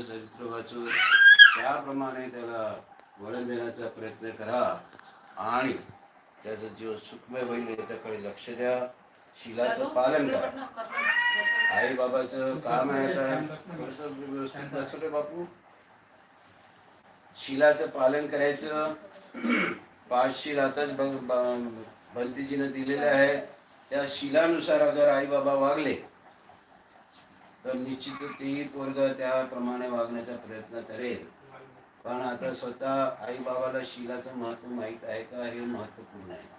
चरित्र वाचून त्याप्रमाणे त्याला वळण देण्याचा प्रयत्न करा आणि त्याचं जीव सुखमय होईल याच्याकडे लक्ष द्या. शिलाचं पालन करा. आई बाबाचं काम आहे व्यवस्थित रे बापू. शिलाचं पालन करायचं. पाच शिल आताच बंतीजीनं दिलेले आहे. त्या शिलानुसार अगर आई बाबा वागले तर निश्चित तेही पोरग त्याप्रमाणे वागण्याचा प्रयत्न करेल. पण आता स्वतः आई बाबाला शिलाचं महत्त्व माहीत आहे का? हे महत्त्वपूर्ण आहे.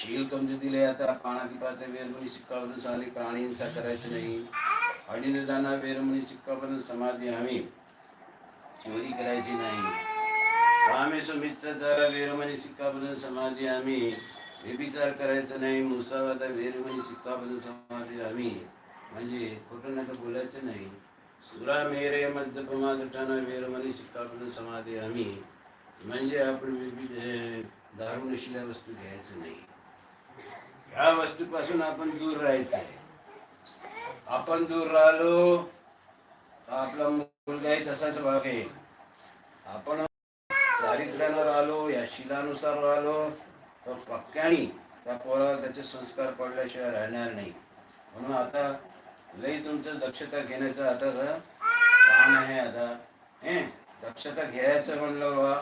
शील कमजे दिले आता पाणादिपात वेरमणी सिक्काबद्दल साली प्राणी हिंसा करायची नाही. आणि निदाना वेरमणी सिक्काबद्दल समाधी हवी. चोरी करायची नाही. कामे सुमित्राचारा वेरमणी सिक्काबद्दल समाधी आम्ही व्यभिचार करायचं नाही. मुसावादा वेरमणी सिक्काबद्दल समाधी आम्ही म्हणजे खोटं नाटक बोलायचं नाही. सुरा मेरे मध्यपमा दुठाना वेरमणी सिक्काबद्दल समाधी आम्ही. म्हणजे आपण विविध दारू नशिल्या वस्तू घ्यायचं नाही. या वस्तूपासून आपण दूर राहायचं आहे. आपण दूर राहिलो तर आपला मुलगाही तसाच वागेल आपण चारित्र्यानं राहिलो या शिलानुसार राहिलो तर पक्क्याने त्या पोरावर त्याचे संस्कार पडल्याशिवाय राहणार नाही. म्हणून आता लई तुमचं दक्षता घेण्याचं आता काम आहे आता. हे दक्षता घ्यायचं म्हणलं बा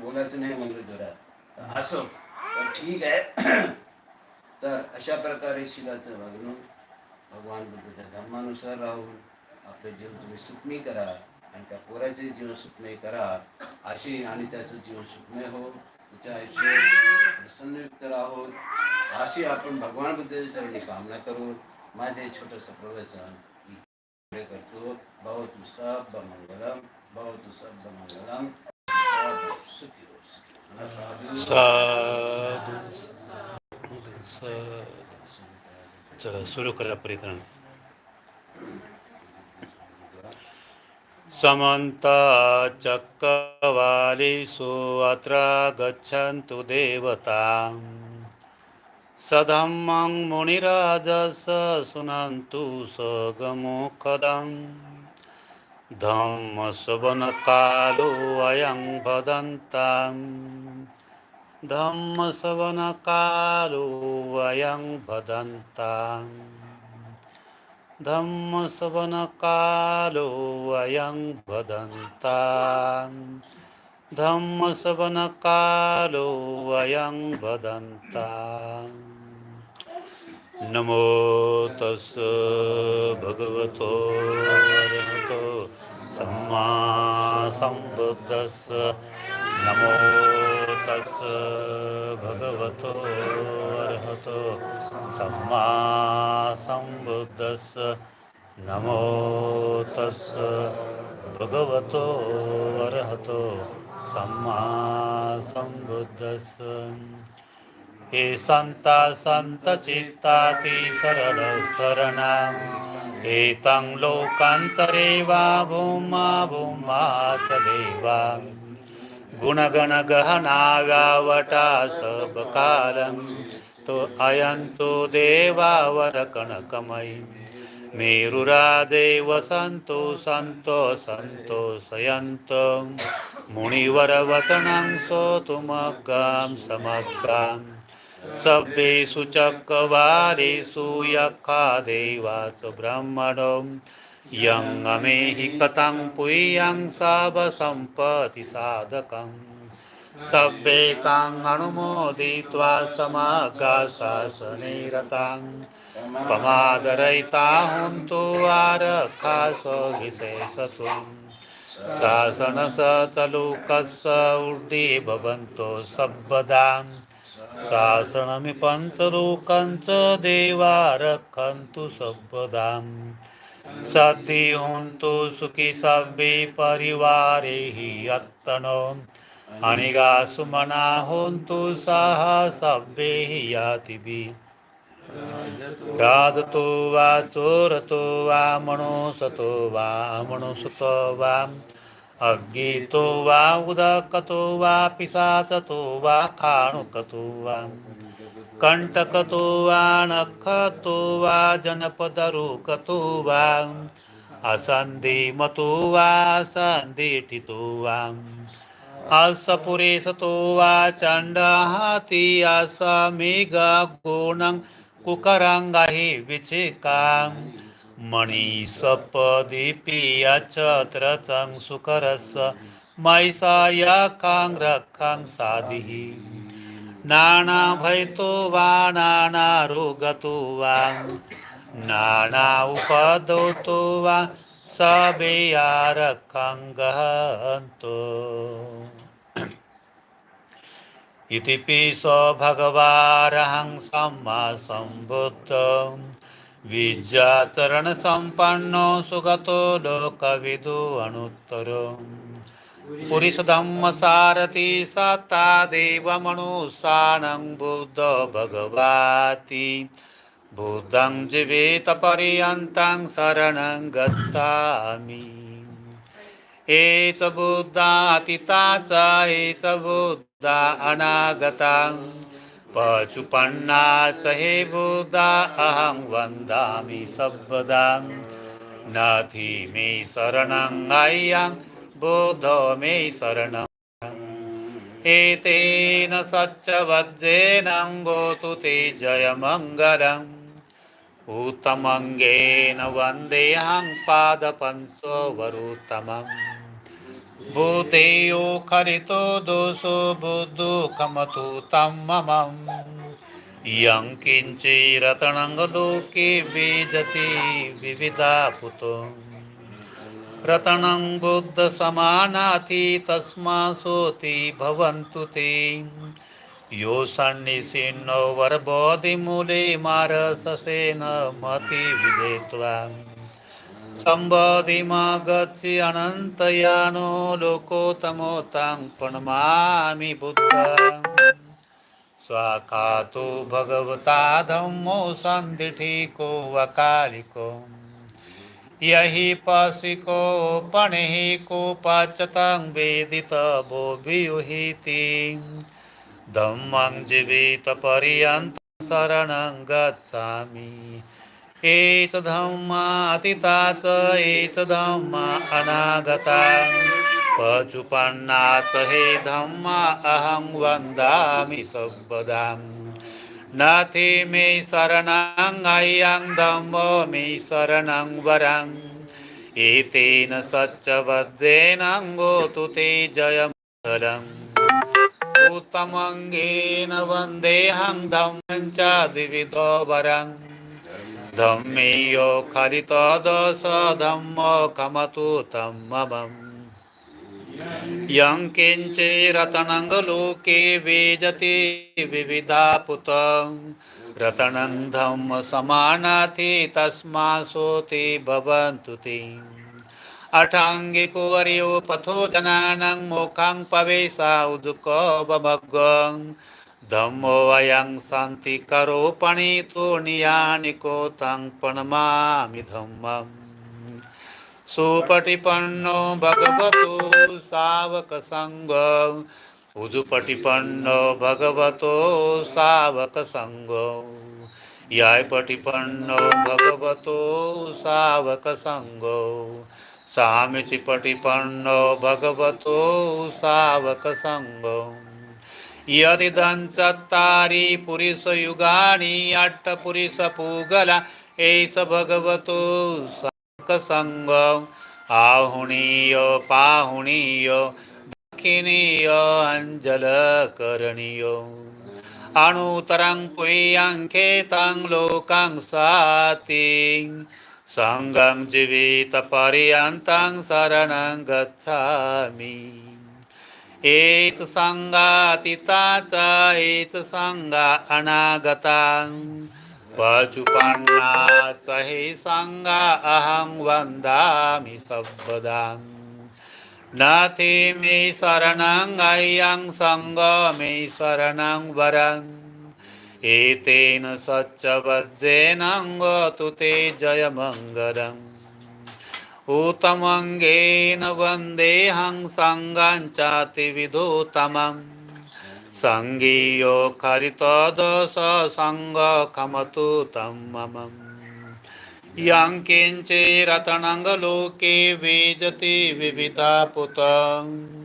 बोलायचं नाही म्हणलं जोरात. तर असो. तर ठीक आहे. तर अशा प्रकारे शिलाचं वागणूक भगवान बुद्धाच्या धर्मानुसार राहून आपले जीव तुम्ही सुखमी करा आणि त्या पोराचे जीवन सुखमय करा. अशी आणि त्याचं जीवन सुखमय हो. तिच्या आयुष्य प्रसन्नयुक्त राहोत अशी आपण भगवान बुद्धाच्या चरणी कामना करू. माझे छोटस प्रवचन करतो भवतु सब मंगलम भवतु सब मंगलम चला सुरू करा परित्रण समन्ता चक्रवालिषु अत्र गच्छन्तु देवता सधम्मं मुनिराजस सुनन्तु सगमुखदम् धम्मसवनकालो अयं वदन्ताम् धम्मसवनकालो अयं वदन्ताम् धम्मसवनकालो अयं वदन्ताम् धम्मसवनकालो अयं वदन्ताम् नमो तस् भगवतो अरहतो सम्मा संबुद्धस् नमो तस् भगवतो अरहतो सम्मा संबुद्धस् नमो तस् भगवतो अरहतो सम्मा संबुद्धस् हे संता संत चित्ताती सरळ शरणा. तंग लोकांतरे वा भूमा भूमाच देवा. गुणगण गहना व्यावटा सब कालम तो अयंतो देवावर कणकमयी. मेरुरादे वसंतो संतो संतो सयंत. मुनिवर सोतुमग्गां समग्गाम् सभ्येषु चक्रवारेषु यखा देवाच ब्रह्मणो। यं अमेहि कथं पुय्यं साधकं। साधकम् सभ्येकाम् अनुमोदित्वा समागा शासने रताम् पमादरयिता हुन्तु आरक्षासो विशेषत्वम् शासनसतलुकस्य ऊर्ध्वे भवन्तो सर्वदाम् शासनमि पञ्चलोकञ्च देवा रक्षन्तु सर्वदाम् सति हुन्तु सुखी सभ्ये परिवारे हि अत्तनो अणिगा सुमना हुन्तु सह सभ्ये हि यातिभिः। राजतो वा चोरतो वा मणोसतो वा अमणुसतो वा। अग्गीतो वा उदकतो वा पिशाचतो वा खाणुकतो वा कण्टकतो वा नखतो वा जनपदरुकतो वा असन्धिमतो वा सन्धिठितो वा असपुरेशतो वा चण्डहाति विचिकाम् गुणं कुकरङ्गहि विचिकां मणिसपदीपि अचत्रचं सुकरस कांग रखांग साधी साधिः नानाभयतो वा नानारोगतो वा नाना उपदोतो वा सबेयारकं गहन्तो इति पिसो भगवारहं सम्मा सम्बुद्धम् विद्याचरणसम्पन्नो सुगतो लोकविदु अनुत्तरम् सता सत्ता देवमनुसानं बुद्ध भगवाति। बुद्धं जीवितपर्यन्तं शरणं गच्छामि। एच बुद्धातिता च एच बुद्धा अनागतां पचुपन्ना हे बुधा अहं वन्दामि सर्वदा नाथि मे शरणं अय्यं बुद्धो मे शरणं। एतेन सच्चवद्येन गोतु ते जयमङ्गलम्। उत्तमङ्गेन वन्देऽहं पादपंसोवरुत्तमम् भूतेयो खरितो दोषो बुद्धुखमतु तं ममम् यं किञ्चिरतणङ्गलोके विजति विविधा पुतो रतनं बुद्धसमानाति तस्मा सोति भवन्तु ते। यो सन्निसिन्नो वरबोधिमूले मारससेन मति विजेत्वा सम्बोधिमागच्छि अनन्तयानो लोकोत्तमोतां प्रणमामि बुद्धम् स्वाखातो भगवता धम्मो सन्धिठिको वकालिको यहि पसिको पणिः कोपाचतं वेदित वो वियुहिति धम्मं जीवितपर्यन्तं शरणं गच्छामि। एच धम्मा अतीता च एच धम्मा अनागता। पचुपन्ना च हे धम्मा अहं वन्दामि सर्वदाम् नाथे मे शरणं अय्यं धम्मो मे शरणं वरम् एतेन सच्चवद्येन गोतु ते जयमङ्गलम्। उत्तमङ्गेन वन्देऽहं धम्मं च द्विविधो वरम्। धम्मेयो खरितदश धम्मो कमतु तं ममम् यं किञ्चिरतनङ्गलोके वेजति विविधा पुत रतनं धम्म समानाति तस्मा सोति भवन्तु ते अठाङ्गिको वर्यो पथो जनानां मोखां पवेशा उदुको बभग्गं धम्मो वयं शान्तिकरो पणितो नियानिको तं प्रणमामि धम्मम्। सुपटिपन्नो भगवतो सावकसङ्ग उजुपटिपन्नो भगवतो सावकसङ्गो यायपटिपन्नो भगवतो सावकसङ्गो सामिचिपटिपन्नो भगवतो सावकसङ्गो यदिदं चत्तारि पुरुषयुगानि अट्टपुरुषपूगला एष भगवतो सङ्ग आहुणीय पाहुणीय दक्षिणीय अञ्जलकरणीय। अणुतरं पुय्यङ्खेतं लोकं साति। सङ्गं जीवितपर्यन्तं शरणं गच्छामि। ඒතු සංගා අතිතාචා ඒතු සංගා අනාගතං පචුපන්නාත් සහි සංගා අහං වන්දාමි සබ්බදං නාතිමේ සරණං අයං සංගාමේ සරණං වරං ඒතේන සච්චබද්දේ නංගෝතුතේ ජයමංගරං सच्चबद्धेन गतु ते जयमङ्गलम् वन्देऽहं सङ्गं सङ्गीयो खरितदश तं मम। यं किञ्चिरतनं लोके वेजति विविधा पुतं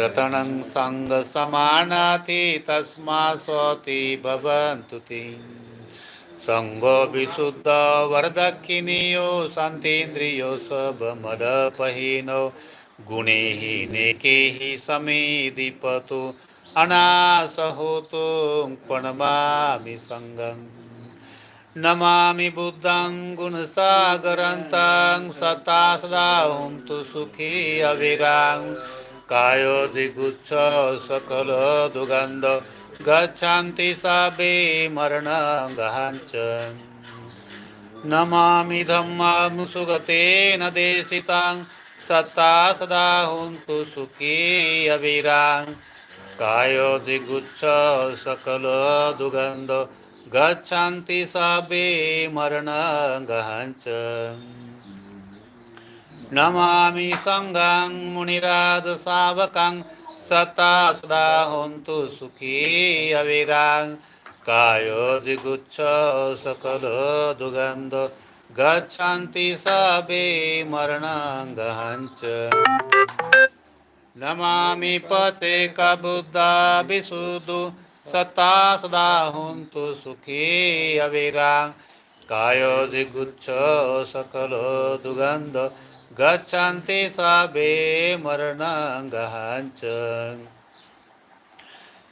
रतनं सङ्गसमानाति तस्मा स्वति भवन्तु ते सङ्गो विशुद्धवरदक्षिणीयो सन्तीन्द्रियो सबमदपहीनो गुणैः नेकैः समेदिपतु। अनासहोतु प्रणमामि सङ्गम् नमामि बुद्धं गुणसागरन्तं सता सदा हुन्तु सुखी अविरां। कायोदिगुच्छ सकलदुगन्ध गच्छन्ति सबे मरणगहाञ्च नमामि धम्मां सुगतेन देशितां सत्ता सदा हुन्तु सुखी अविरां कायोदिगुच्छ सकलदुगन्ध गच्छन्ति सबे मरणगहञ्च नमामि सङ्गं मुनिराजसावकं सता सदा हन्तु सुखी अविरां। सकल दुगन्ध। गच्छन्ति सबे मरणगहञ्च नमामि पते कबुद्धा विशुदु सता सदा हन्तु सुखी अविरां। कायोदिगुच्छ सकलो दुगन्ध। गच्छन्ति सबे मरणगहञ्च।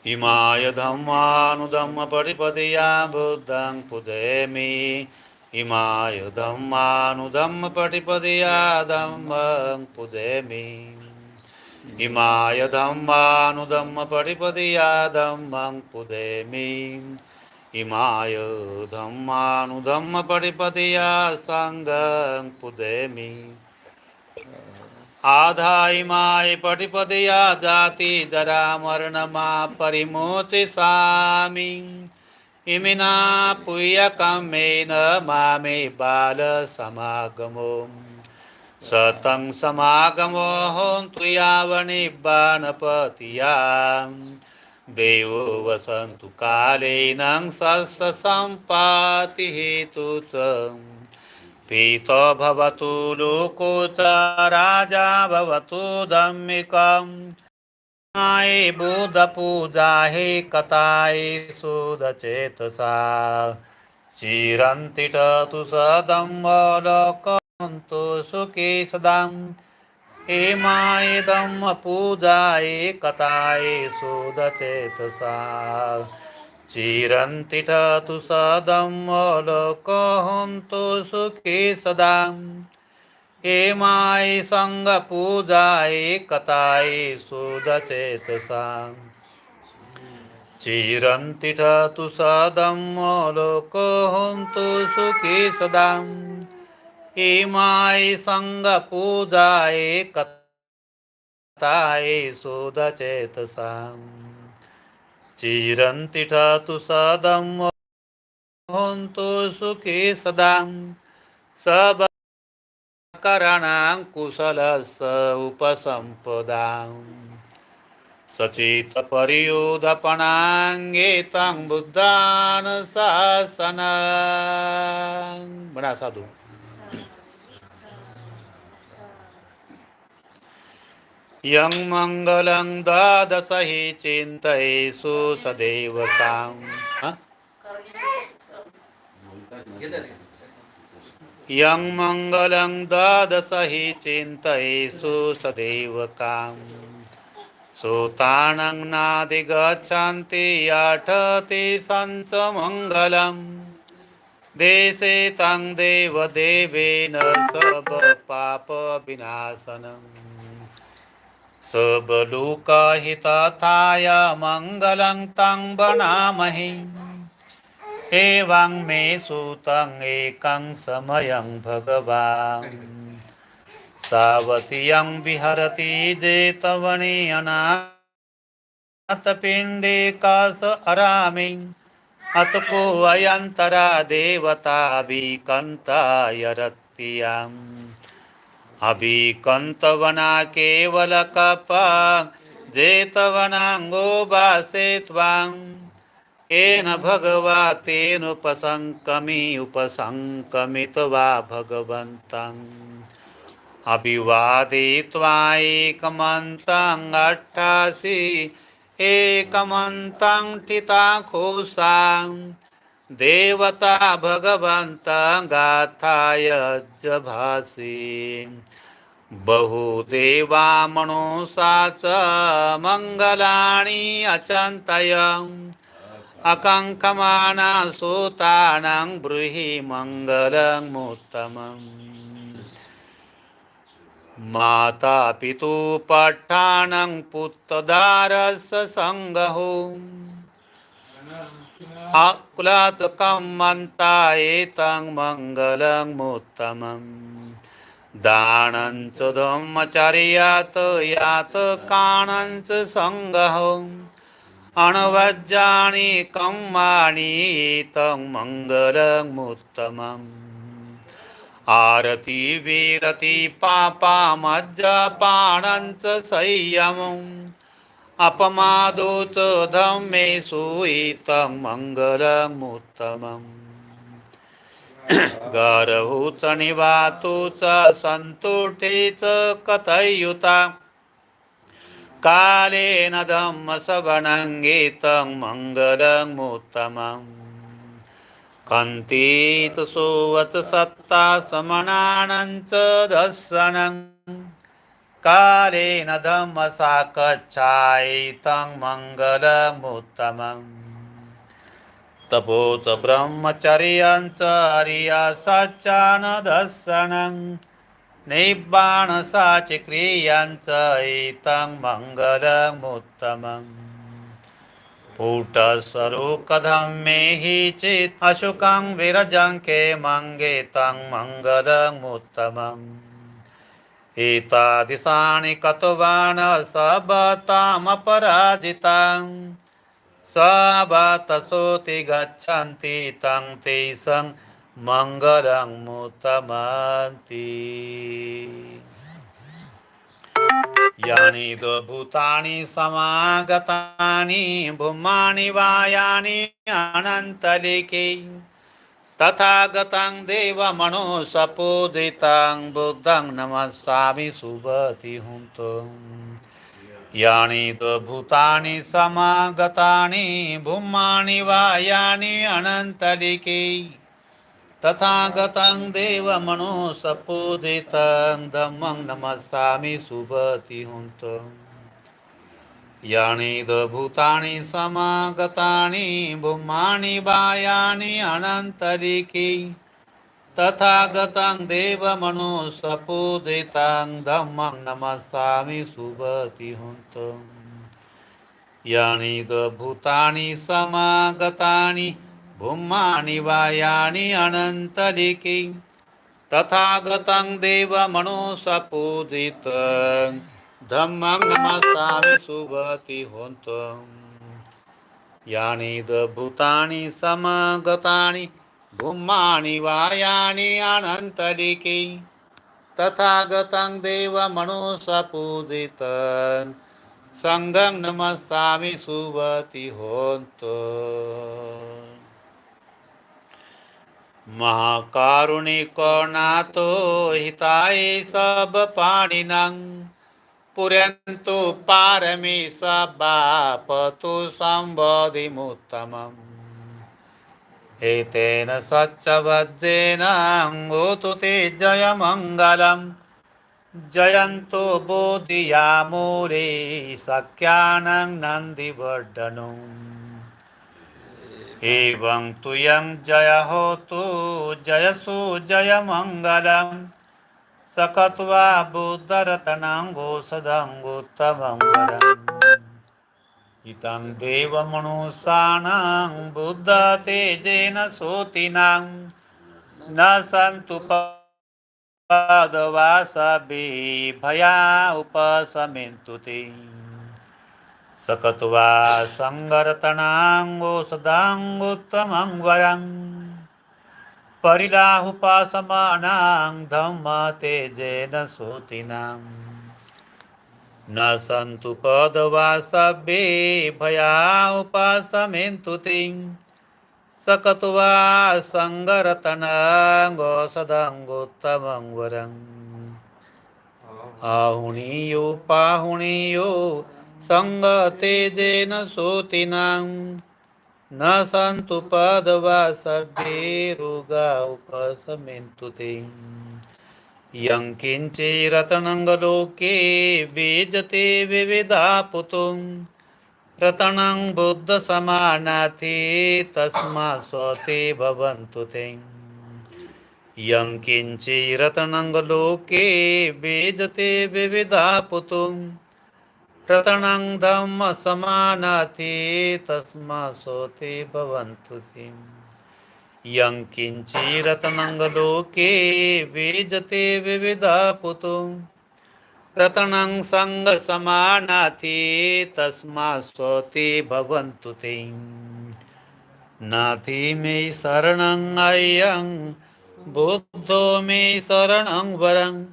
इमाय धम्मानुधम्मपटिपदया बुद्धं पुदेमि इमाय धम्मानुधम्मपटिपदया धम्मं पुदेमि इमाय धम्मानुधम्मपटिपदया धम्मं पुदेमि इमाय धम्मानुधम्मपटिपदया सङ्गं पुदेमि आधा इमाय पटिपदया जाति जरा मरणमा परिमोचिसामि इमिना पुयकमेन मामे बालसमागमो सतं समागमो होन्तु यावनिब्बाणपतिया देवो वसन्तु कालेनं सस्सम्पातिहेतु च पीतो भवतु लोको राजा भवतु धम्मिकम् बोध पूजा हे कथाये सुदचेतसा चिरन्तिटतु सदम्बलोकन्तु सुखे सदाम्। हेमायदं पूजाये कथाये सुदचेतसा चिरन्तिता तु सदमलोकहन्तु सुखे सदा। हेमाय सङ्गपूजाये कथाये सुदचेतसा। चिरन्तिठतु सदमलोकहन्तु सुखी सदा। हेमाय सङ्गपूजाये कथाये सुदचेतसा। चिरन्तिठतु सदं सुखी सुखे सदां। करणां कुशलस उपसम्पदाम् सचितपर्युदपणाङ्गे तं बुद्धान् शासन म्हणा साधू। यं मङ्गलं द्वादश हि चिन्तयेषु सदैव तां यं मङ्गलं द्वादश हि चिन्तयेषु सदैव काम् सूतानं नादिगच्छन्ति अठति सञ्च मङ्गलम्। देशे तं देवदेवेन सब पापविनाशनम् सबलोकहितथाय मङ्गलं तं वनामहि। एवं मे सुतं एकं समयं भगवान्। सावतीयं विहरति जेतवने अनाथपिण्डे कास अरामे। अतको अयन्तरा देवता विकन्ताय रत्याम्। अभिकन्तवना केवलकपा जेतवनाङ्गो वासे त्वां येन भगवा तेनुपसङ्कमि उपसङ्कमित्वा भगवन्तम् अभिवादित्वा एकमन्तम् अट्ठासि एकमन्तं ठिताखोसाम् देवता भगवन्तं गाथाय भासी बहुदेवा मनुषा च मङ्गलानि अचन्तयम्। अकङ्कमाना सूतानां ब्रूहि मङ्गलमुत्तमम् माता पितु पट्टानं पुत्रदारस्य सङ्गहो आकुलात कम्मन्ता एतं मङ्गलमुत्तमम् दानं च धम्मचर्यात यात् काणं च सङ्गहो। अणवज्जानि एतं तं मङ्गलमुत्तमम् आरती विरति पापामज्जपाणं च संयमम्। अपमादो च धम्मेषु इतं मङ्गलमुत्तमम्। गर्भौ च निवातु च सन्तुष्टे च कथयुता। कालेन धम्मसवणङ्गीतं मङ्गलमुत्तमम्। कन्तीत सुवत सत्ता समनानं च दर्शनं कालेन धम्मसाकच्छायितं मङ्गलमुत्तमम्। तपोत ब्रह्मचर्यं च निब्बाणसाचि निब्बाणसाचिक्रियं च एतं मङ्गलमुत्तमम्। पुटस्वरूकधम्मे हि चेत् अशुकं विरजङ्के मङ्गे तं मङ्गलमुत्तमम्। एतादृशानि कतवान् सबतामपराजिता सबतसोति गच्छन्ति तं तेषं मङ्गलं मुतमन्ति। यानि भूतानि समागतानि भूमानि वायानि अनन्तलिके तथागतं देवमनुसपूदितं बुद्धं नमस्सामि सुभति हुन्तो। यानि भूतानि समागतानि भूमानि वायानि अनन्तलिके तथागतं देवमनुसपूजितं धम्मं नमस्सामि सुभति हुन्तम् यानि भूतानि समागतानि भूमानि वायानि अनन्तरिके। तथागतं देवमनुसपूदितां धम्मं नमस्सामि सुभति हुन्तम् यानि भूतानि समागतानि भूमानि वायानि अनन्तरिके। तथागतं देवमनुसपूदितम् धम्मं नमस्सामि सुभति होन्तम् यानि भूतानि समगतानि भूमानि वायानि अनन्तरिके। तथागतं देवमनुसपूजित। सङ्गं नमस्सामि सुभति होन्तु। महाकारुणिको नातो हिताय सब पाणिनं पुरन्तु पारमि स बाप तु सम्बोधिमुत्तमम् एतेन सच्चवद्येन अङ्गोतु ते जयमङ्गलम्। जयन्तो बोधियामूरे सख्यानं नन्दिवर्धनम् एवं तु यं जय होतु जयसु जयमङ्गलम्। सकत्वा बुद्धरतनाङ्गोषदङ्गोत्तमङ्गलम् इतं देवमनुषाणां बुद्धतेजेन सोतिनां। न सन्तु पदवासबे भया उपशमिन्तु ते। सकत्वा सङ्गरतनाङ्गोषदाङ्गोत्तमं वरं परिलाहुपासमानां धम्म तेजेन सूतिनां। न सन्तु पदवा भया उपासमेन्तु तिं सकत्वा सङ्गरतनाङ्गोसदङ्गोत्तमं वरम् आहुणीयो पाहुणीयो सङ्गतेजेन सोतिनां। न सन्तु पदवा सर्वे रोगा उपशमेन्तु ते यं किञ्चिरतनङ्गलोके बीजते विविधा पुतुं। रतनं बुद्धसमानाति तस्मात् स्वते भवन्तु ते। यं किञ्चिरतनङ्गलोके बीजते विविधा पुतुं। रतनं धम्मसमानाति तस्मात् स्वते भवन्तु ते यं किञ्चिरतनङ्गलोके बीजते विविधा पुतुं। रतनं सङ्गसमानाति तस्मात् स्वते भवन्तु ते नाथि मे शरणं अयं बुद्धो मे शरणं वरं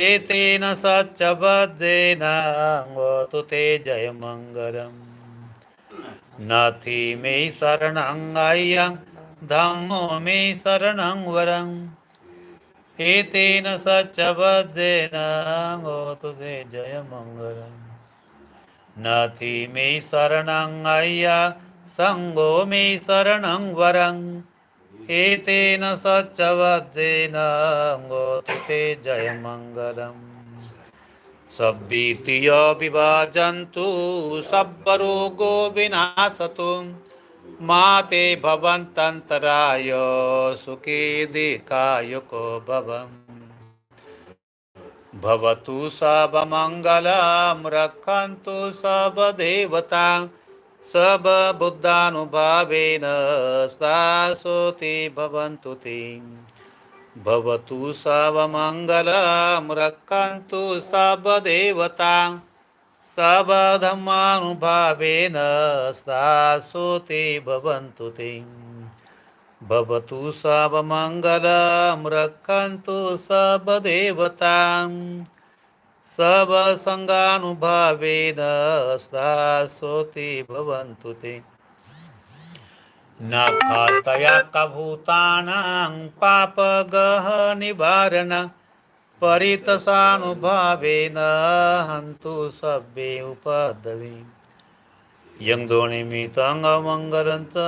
एतेन सच्चबद्धेन वतु ते जयमङ्गलम् नथि मे शरणं अय्यं धम्मो मे शरणं वरम्। एतेन सच्चबद्धेन वतु ते जयमङ्गलम् नथि मे शरणं अय्या सङ्गो मे शरणं वरम्। एतेन सच्चबद्धेन वतु ते जयमङ्गलम्। सब्बीतिय विभाजन्तु सब्बरोगो विनाशतु मा ते भवन्तन्तराय सुखे दिकायुको भवम्। भवतु सबमङ्गलं रक्षन्तु सबदेवता सबबुद्धानुभावेन सासोति भवन्तु ते। भवतु सबमङ्गलं रक्षन्तु सबदेवता सबधर्मानुभावेन सासोति भवन्तु ते। भवतु सबमङ्गलं रक्षन्तु सबदेवतां सबसङ्गानुभावेन सोति भवन्तु ते। न खातया कभूतानां पापगहनिवारण परितसानुभावेन हन्तु सभ्ये उपद्रवे। यं दोणिमितङ्गमङ्गलं च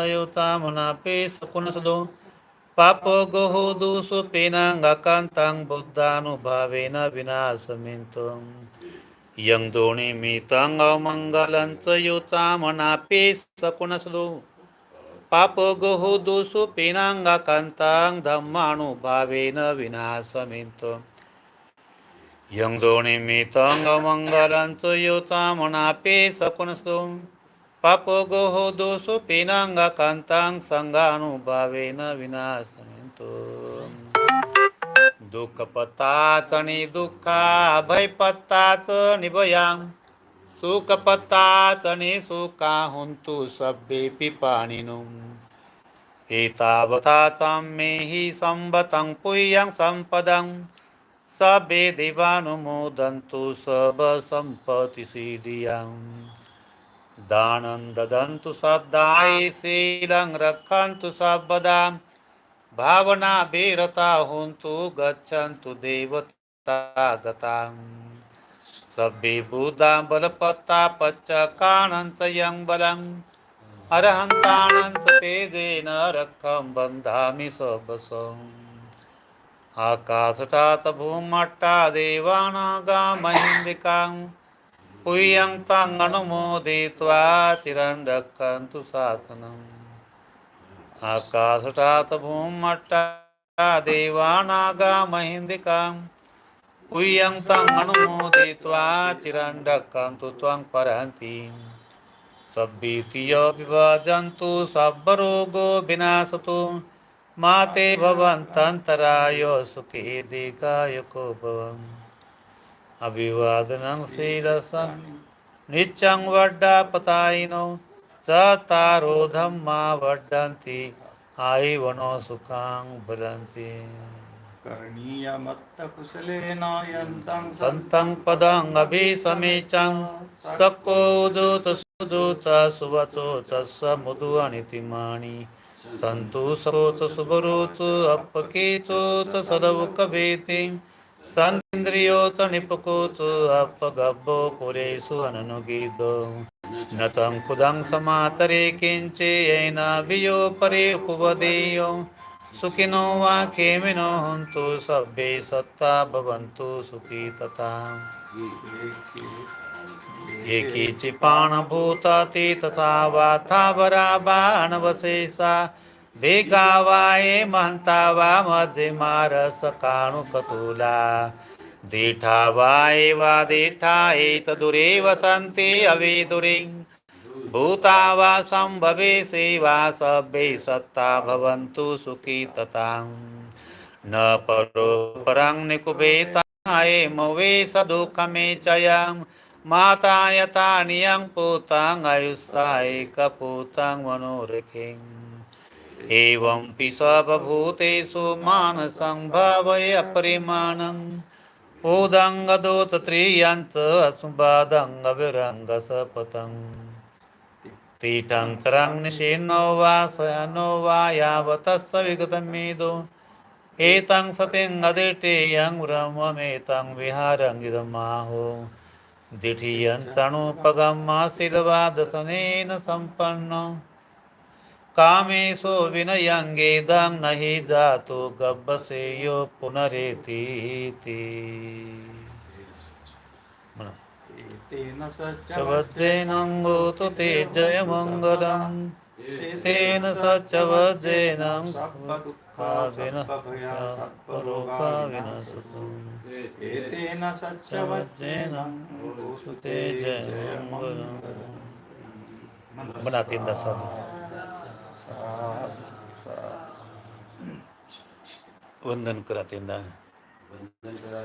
सकुनसदो। पापो गोहोदु दुसुपेनाङ्गकान्तां बुद्धानुभावेन विनाशमिन्तं यं दोणिमितङ्गमङ्गलं च युतामनापे सकुनसदो पापो गोहोदु दुसुपेनाङ्गकान्तां धम्मानुभावेन विनाशमिन्तं यं दोणिमितङ्गमङ्गलं च युतामनापे सकुनसदो पापो गोहो दोषो पेनाङ्गकान्तां सङ्गानुभावेन विनाशमिन्तो दुःखपत्ताचणि दुःखा भयपत्ताच निभयां। सुखपत्ताचणि सुखा हुन्तु सभ्येऽपि पाणिनुम् एतावता चं मे हि सम्बतं पुय्यं सम्पदं। सभ्ये देवानुमोदन्तु सबसम्पत्तिसिद्धियाम् दानं ददन्तु सद्दाय शीलं रक्षन्तु सर्वदा भावना बेरता हुन्तु गच्छन्तु देवतागताम् सभ्ये बुधा बलपत्ता पच्चकानन्त यं बलम् अरहन्तानन्त तेजेन रक्षं बन्धामि सबसम् आकाशटात भूमट्टा देवानागामहिन्दिकाम् पुयं ताङ्गनुमोदित्वा चिरं रक्षन्तु शासनम् आकाशटात भूमट्टा देवानागामहिन्दिकां पुयं ताङ्गनुमोदित्वा चिरं रक्षन्तु त्वं परन्ति सब्बीतिय विभजन्तु सर्वरोगो विनाशतु मा ते भवन्तन्तराय सुखे दीर्घायुको भवम् अभिवादनं शिरसं नित्यं वड्डापतायिनो चतारो धम्मा वर्धन्ति आयवनो सुखां भरन्ति करणीयमत्तकुशलेन यन्तं सन्तं पदं अभिसमेचं सकोदूत सुदूत सुवतो तस्स मुदु अनितिमानि सन्तु सकोत सुबरोत अपकेतोत सदवकवेति सन्दिन्द्रियोत निपकोत अपगब्बो कुरेषु अननुगीदो न तं कुदं समातरे किञ्चे येन वियो परे कुवदेयो सुखिनो वा खेमिनो हन्तु सभ्ये सत्ता भवन्तु सुखी तथा। एकीचि पाणभूताति तथा वाथा वराबा अणवशेषा म्हणतावा वा मारस महन्ता वा मध्यमारस दीठा वा एवा दीठा एतदुरेव सन्ति अवेदुरे. भूता वा संभवे सेवा सभ्ये सत्ता भवन्तु सुखी तथा न परो परं निकुबेताय मवे सदुःखमे चयं. माता यथा नियं पूतां आयुषाय कपूतां मनोरखिम्. एवं पि मानसं भावय अपरिमाणम्। उदङ्गदोतत्रियन्त असुबादङ्गविरङ्गसपतम् तीठं तरं वा शयनो वा यावतस्य विगतमेदो एतं सतिङ्गदिटेयं ब्रह्ममेतं विहारङ्गिदमाहो इदमाहो दिठियन्तणुपगमाशिलवादसनेन कामेशो विनयङ्गेदं न हि जातु गब्बसेयो पुनरेतीति। चवज्जेनङ्गोतु ते जयमङ्गलम् तेन सर्वदुःखाविनः सर्वरोगा विनशतु एतेन सच्चवज्जेन ते वंदन करा तीनदा वंदन करा